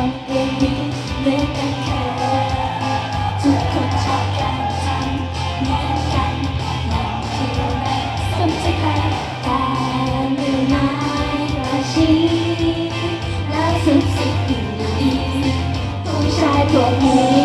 อนเองดีเหมืกันแค่ทุกคนชอบกันทำเหมือนกันนั่นคืม่สมใจแต่มือไม้ประชิดแลสุดสิบอยู่ดีผู้ชาตัวนี้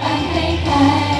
America.